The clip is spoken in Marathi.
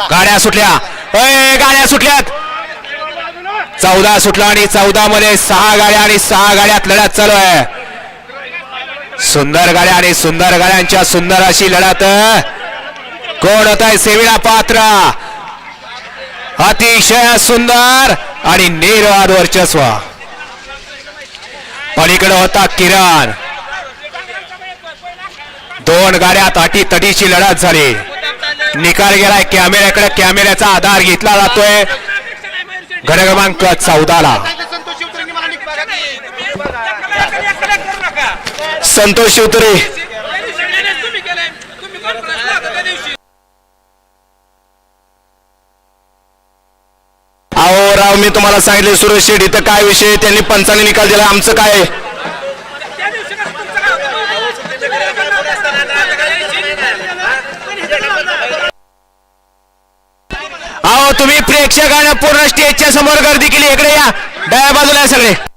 गाड्या सुटल्या. अय गाड्या सुटल्यात. चौदा सुटला आणि चौदा मध्ये सहा गाड्या आणि सहा गाड्यात लढत चालू आहे. सुंदर गाड्या आणि सुंदर गाड्यांच्या सुंदर अशी लढत. कोण होत आहे सेविला पात्र. अतिशय सुंदर आणि निर्वाद वर्चस्व. पलीकडे होता किरण. दोन गाड्यात अटी तटीची लढत झाली. निकाल गेलाय. कॅमेऱ्याकडे कॅमेऱ्याचा आधार घेतला जातोय. घड क्रमांक चौदाला. संतोष शिवतरे. अहो राव मी तुम्हाला सांगितले सुरेश शेठ इथं काय विषय त्यांनी पंचाने निकाल दिला. आमचं काय आहे? अहो तुम्ही प्रेक्षकांना पूर्ण स्टेजच्या समोर गर्दी केली. इकडे या. डाव्या बाजूला या सगळे.